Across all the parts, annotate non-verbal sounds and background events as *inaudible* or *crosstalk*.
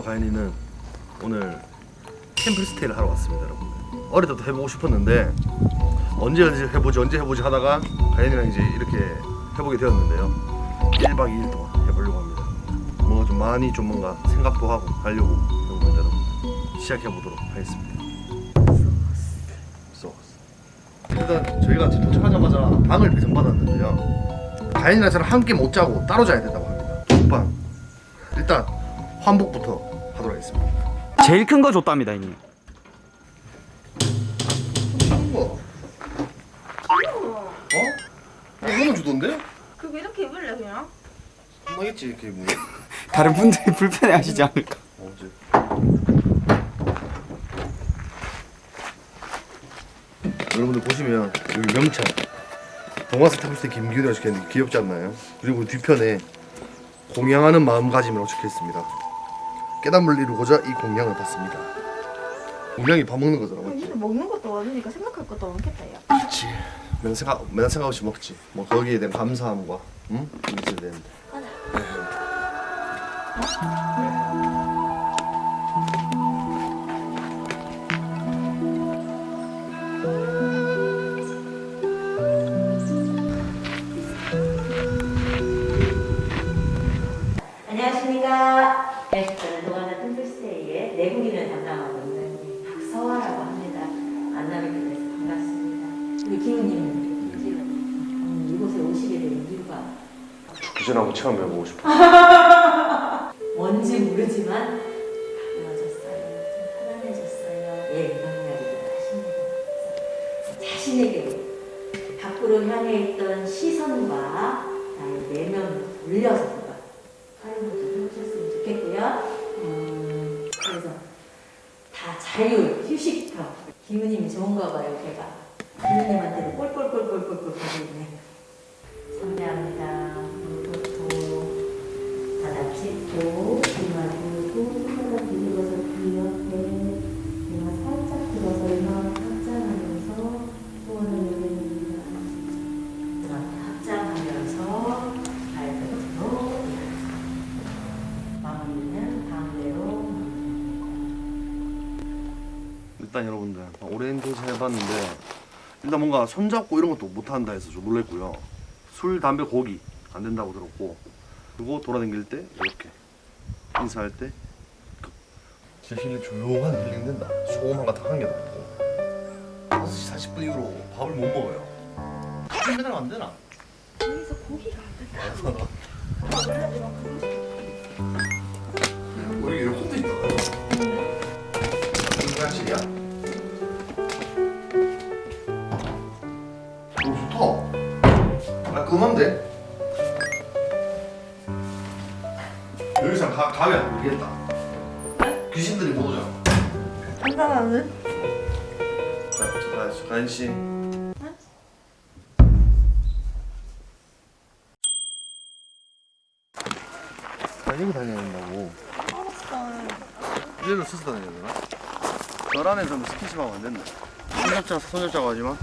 저와 가인이는 오늘 캠프 스테이를 하러 왔습니다, 여러분. 어릴 때도 해보고 싶었는데 언제 언제 해보지 언제 해보지 하다가 가인이랑 이제 이렇게 해보게 되었는데요. 1박 2일 동안 해보려고 합니다. 뭔가 좀 많이 좀 뭔가 생각도 하고 하려고 여러분 여러분 시작해 보도록 하겠습니다. 쏘. 일단 저희가 도착하자마자 방을 배정받았는데요. 가인이랑 저랑 함께 못 자고 따로 자야 된다고 합니다. 독방. 일단 환복부터 하겠습니다. 제일 큰 거 줬답니다 형님 좋은 거. 어? 어? 이거는 주던데? 그거 이렇게 입을래 그냥? 끝나겠지 이렇게 뭐. *laughs* 다른 분들이 불편해 하시지 않을까 어제. 여러분들 보시면 여기 명찰 동화사 탑스테 김기훈이라고 적혀있는 데 귀엽지 않나요? 그리고 뒤편에 공양하는 마음가짐이라고 적혀있습니다 깨달음을 이루고자 이 공양을 받습니다. 공양이 밥 먹는 거잖아 맞지? 이거 먹는 것도 많으니까 생각할 것도 많겠다 야. 그렇지. 맨날 생각, 맨날 생각 없이 먹지. 뭐 거기에 대한 감사함과 응? 있어야 되는데 안녕하십 싶어 *laughs* 뭔지 모르지만 가까워졌어요. 좀 편안해졌어요. 예, 이런 이야기를 하십니다. 그래서 자신에게 밖으로 향해 있던 시선과 나의 내면을 돌려서 오리엔테이션 해봤는데 일단 뭔가 손잡고 이런 것도 못한다 해서 좀 놀랬고요. 술, 담배, 고기 안 된다고 들었고 그리고 돌아다닐 때 이렇게 인사할 때 그. 진짜 힐링 조용한 힐링 된다. 소음 같은 한 개도 없고. 5시 40분 이후로 밥을 못 먹어요. 밥을 매달 안 되나? 여기서 고기가 안 된다. 그거 우리 에어컨도 있다 무슨 화장실이야? 가면 안 되겠다. 귀신들이 못 오잖아 간단하는 자, 자, 가인 씨 달리고 다녀야 된다고. 알았어. 일로 서서 다녀야 되나? 절 안에서는 스킨십 하면 안 된다 손잡자 손잡자고 하지만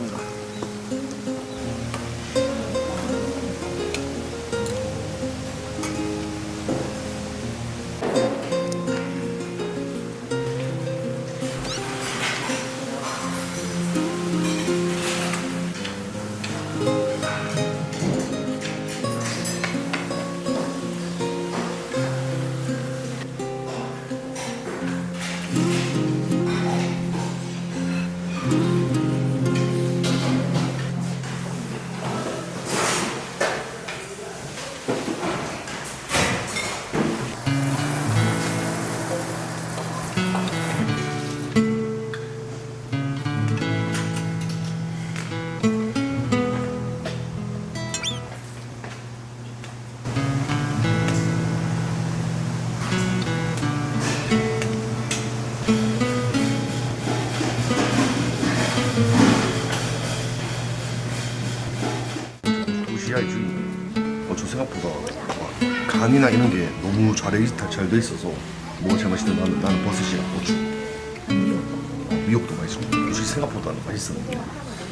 먹는 거야. 간이나 이런 게 너무 잘해 잘돼 있어서 뭐가 제일 맛있든 나는 나는 버섯이랑 고추. 어, 미역도 맛있고 솔직히 생각보다는 맛있었는데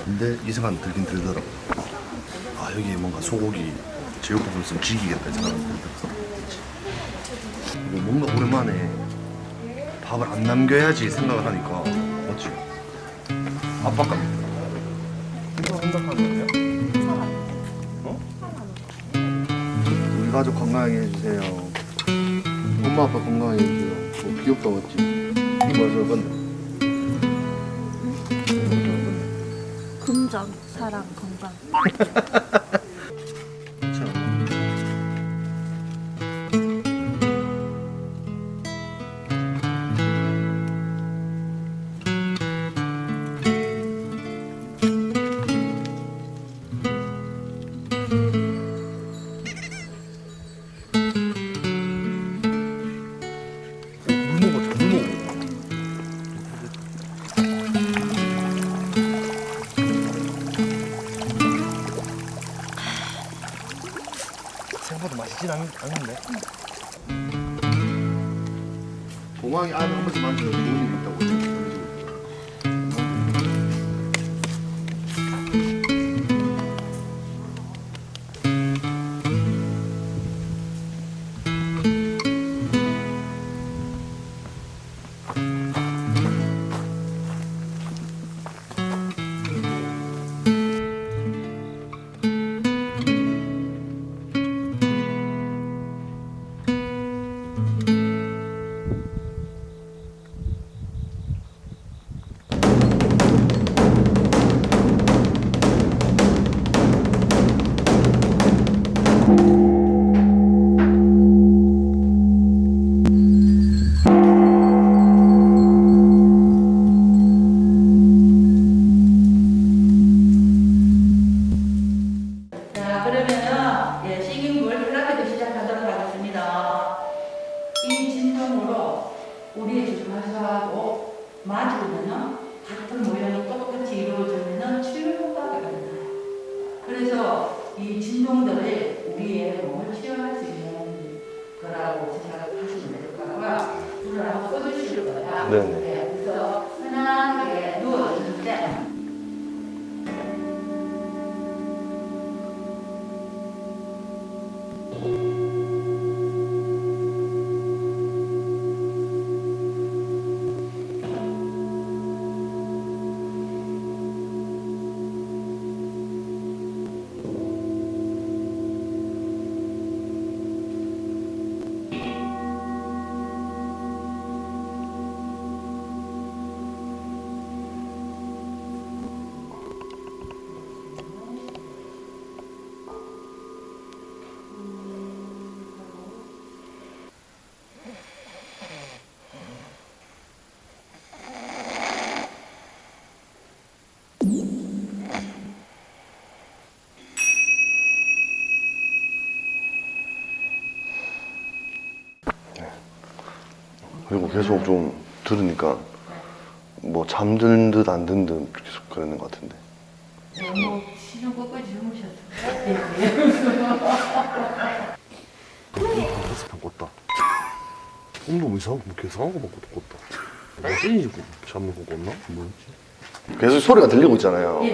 근데 이 생각은 들긴 들더라고. 아 여기에 뭔가 소고기 제육볶음 있으면 지기겠다 이 생각은 들더라고. 뭔가 오랜만에 밥을 안 남겨야지 생각을 하니까 맞지? 압박감. 이거 한답하는 우리 가족 건강하게 해주세요. 엄마 아빠 건강하게 해주세요. 뭐 귀엽다 맞지? 이 벌써 건데. 금전, 사랑, 건강. *laughs* 참. 네네. 네, 그래서 편안하게 누워주실 때 그리고 계속 좀 들으니까 뭐 잠든 듯 안 든 듯 계속 그러는 것 같은데. 너무 주무셨어요. 한번 꿨다. 엄마 뭐 이상한 뭐 이상한 거 먹고 꿨다. 찐이 잠을 고 꿨나? 뭐였지? 계속 소리가 들리고 있잖아요. 예,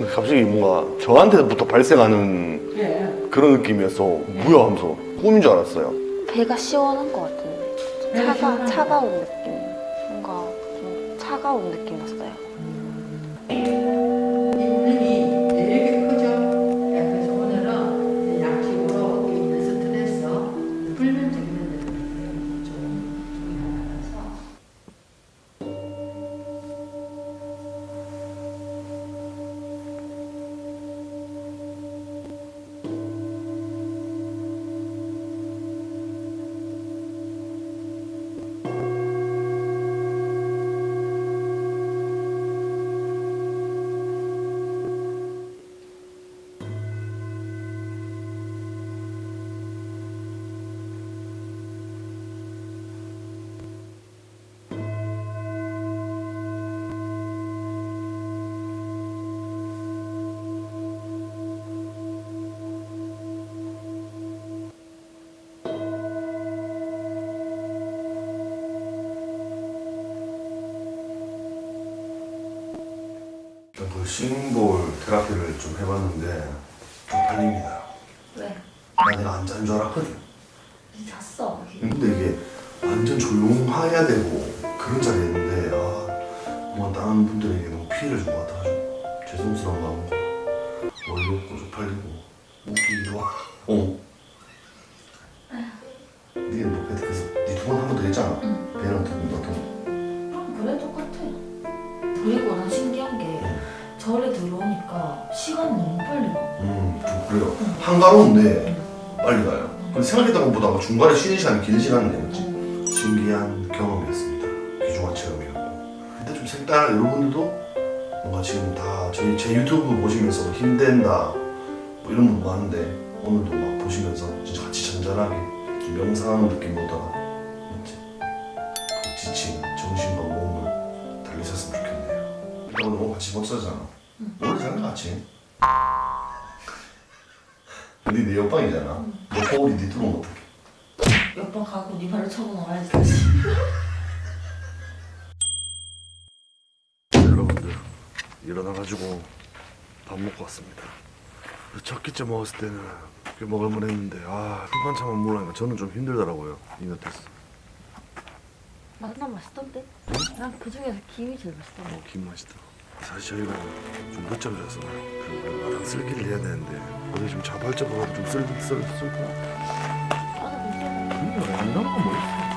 예. 갑자기 뭔가 저한테부터 발생하는 예. 그런 느낌이어서 뭐야 하면서 꿈인 줄 알았어요. 배가 시원한 것 배가 차가 차가운 느낌 뭔가 좀 차가운 느낌이었어요. 싱볼 테라피를 좀 해봤는데 좀 팔립니다. 왜? 나 내가 안 잔 줄 알았거든. 니 잤어. 근데 이게 완전 조용해야 되고 그런 자리였는데 아 뭔가 다른 분들에게 너무 피해를 준 것 같아가지고 죄송스러운 마음과 어이없고 쪽팔리고 웃기기도 하고 어. 시간이 너무 빨리 가. 음, 좀 그래요. 한가로운데 빨리 가요. 근데 생각했던 것보다 중간에 쉬는 시간이 긴 시간이 됐지. 신기한 경험이었습니다. 귀중한 체험이었고. 일단 좀 색다른 여러분들도 뭔가 지금 다 저희 제 유튜브 보시면서 힘든다 뭐 이런 분도 많은데 오늘도 막 보시면서 진짜 같이 잔잔하게 좀 명상하는 느낌 오다가 맞지? 그 지친 정신과 몸을 달리셨으면 좋겠네요. 오늘 같이 먹자잖아. 오늘 자는 같이. 근데 내 옆방이잖아. 너 거울이 네 들어오면 어떡해? 옆방 가고 네 발로 차고 나와야지 다시. 여러분들 일어나가지고 밥 먹고 왔습니다. 첫 끼째 먹었을 때는 꽤 먹을만 했는데 아 흰반찬만 먹으니까 저는 좀 힘들더라고요. 이 곁에서 맛난 맛있던데? 난 그 중에서 김이 제일 맛있던데. 어, 김 맛있다. 사실 저희가 좀 늦잠 자서 그 마당 쓸기를 해야 되는데 어디 좀 자발적으로 좀 쓸, 쓸, 쓸까? 근데 안 나는 건 뭐였어?